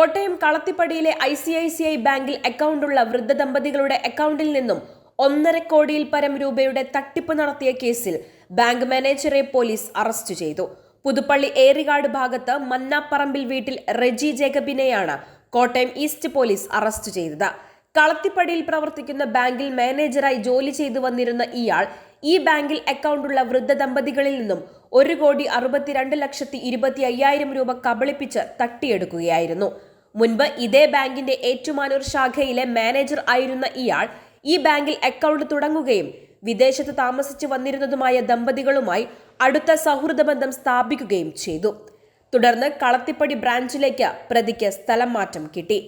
Kottayam കളത്തിപ്പടിയിലെ I C I C I ബാങ്കിൽ അക്കൗണ്ടുള്ള വൃദ്ധ ദമ്പതികളുടെ അക്കൗണ്ടിൽ നിന്നും ഒന്നര കോടിയിൽ പരം രൂപയുടെ തട്ടിപ്പ് നടത്തിയ കേസിൽ ബാങ്ക് മാനേജറെ പോലീസ് അറസ്റ്റ് ചെയ്തു. പുതുപ്പള്ളി ഏറികാട് ഭാഗത്ത് മന്നാപ്പറമ്പിൽ വീട്ടിൽ റെജി ജേക്കബിനെയാണ് കോട്ടയം ഈസ്റ്റ് പോലീസ് അറസ്റ്റ് ചെയ്തത്. കളത്തിപ്പടിയിൽ പ്രവർത്തിക്കുന്ന ബാങ്കിൽ മാനേജറായി ജോലി ചെയ്തു വന്നിരുന്ന ഇയാൾ ഈ ബാങ്കിൽ അക്കൗണ്ടുള്ള വൃദ്ധ ദമ്പതികളിൽ നിന്നും ഒരു കോടി അറുപത്തിരണ്ട് ലക്ഷത്തി ഇരുപത്തി അയ്യായിരം രൂപ കബളിപ്പിച്ച് തട്ടിയെടുക്കുകയായിരുന്നു. മുൻപ് ഇതേ ബാങ്കിന്റെ ഏറ്റുമാനൂർ ശാഖയിലെ മാനേജർ ആയിരുന്ന ഇയാൾ ഈ ബാങ്കിൽ അക്കൗണ്ട് തുടങ്ങുകയും വിദേശത്ത് താമസിച്ചു വന്നിരുന്നതുമായ ദമ്പതികളുമായി അടുത്ത സൗഹൃദ ബന്ധം സ്ഥാപിക്കുകയും ചെയ്തു. തുടർന്ന് കളത്തിപ്പടി ബ്രാഞ്ചിലേക്ക് പ്രതിക്ക് സ്ഥലം മാറ്റം കിട്ടി.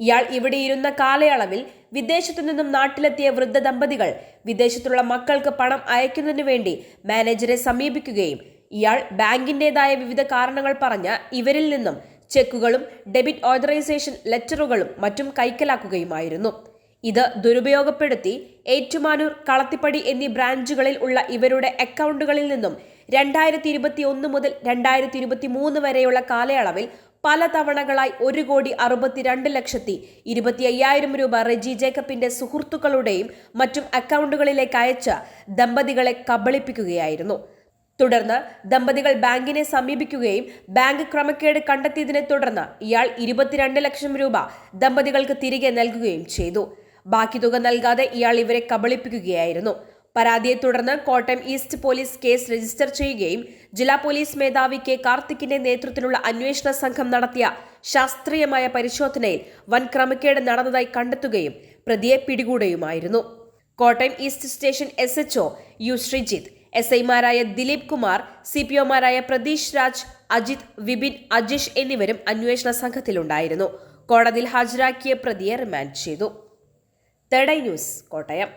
ഇയാൾ ഇവിടെ ഇരുന്ന കാലയളവിൽ വിദേശത്തു നിന്നും നാട്ടിലെത്തിയ വൃദ്ധ ദമ്പതികൾ വിദേശത്തുള്ള മക്കൾക്ക് പണം അയക്കുന്നതിനു വേണ്ടി മാനേജറെ സമീപിക്കുകയും ഇയാൾ ബാങ്കിന്റേതായ വിവിധ കാരണങ്ങൾ പറഞ്ഞ് ഇവരിൽ നിന്നും ചെക്കുകളും ഡെബിറ്റ് ഓതറൈസേഷൻ ലെറ്ററുകളും മറ്റും കൈക്കലാക്കുകയുമായിരുന്നു. ഇത് ദുരുപയോഗപ്പെടുത്തി ഏറ്റുമാനൂർ കളത്തിപ്പടി എന്നീ ബ്രാഞ്ചുകളിൽ ഉള്ള ഇവരുടെ അക്കൗണ്ടുകളിൽ നിന്നും രണ്ടായിരത്തി ഇരുപത്തി ഒന്ന് മുതൽ രണ്ടായിരത്തി ഇരുപത്തി മൂന്ന് വരെയുള്ള കാലയളവിൽ പല തവണകളായി ഒരു കോടി അറുപത്തിരണ്ട് ലക്ഷത്തി ഇരുപത്തി അയ്യായിരം രൂപ റെജി ജേക്കബിന്റെ സുഹൃത്തുക്കളുടെയും മറ്റും അക്കൗണ്ടുകളിലേക്ക് അയച്ച ദമ്പതികളെ കബളിപ്പിക്കുകയായിരുന്നു. തുടർന്ന് ദമ്പതികൾ ബാങ്കിനെ സമീപിക്കുകയും ബാങ്ക് ക്രമക്കേട് കണ്ടെത്തിയതിനെ തുടർന്ന് ഇയാൾ ഇരുപത്തിരണ്ട് ലക്ഷം രൂപ ദമ്പതികൾക്ക് തിരികെ നൽകുകയും ചെയ്തു. ബാക്കി തുക നൽകാതെ ഇയാൾ ഇവരെ കബളിപ്പിക്കുകയായിരുന്നു. പരാതിയെ തുടർന്ന് Kottayam east police case register ചെയ്യുകയും ജില്ലാ പോലീസ് മേധാവി കെ കാർത്തിക്കിന്റെ നേതൃത്വത്തിലുള്ള അന്വേഷണ സംഘം നടത്തിയ ശാസ്ത്രീയമായ പരിശോധനയിൽ വൻ ക്രമക്കേട് നടന്നതായി കണ്ടെത്തുകയും പ്രതിയെ പിടികൂടുകയുമായിരുന്നു. Kottayam east station S U Sreejith S ഐമാരായ ദിലീപ് കുമാർ സി പി ഒമാരായ പ്രതീഷ് രാജ് അജിത് വിപിൻ അജിഷ് എന്നിവരും അന്വേഷണ സംഘത്തിലുണ്ടായിരുന്നു. കോടതിയിൽ ഹാജരാക്കിയ പ്രതിയെ റിമാൻഡ് ചെയ്തു. തേടൈ ന്യൂസ് കോട്ടയം.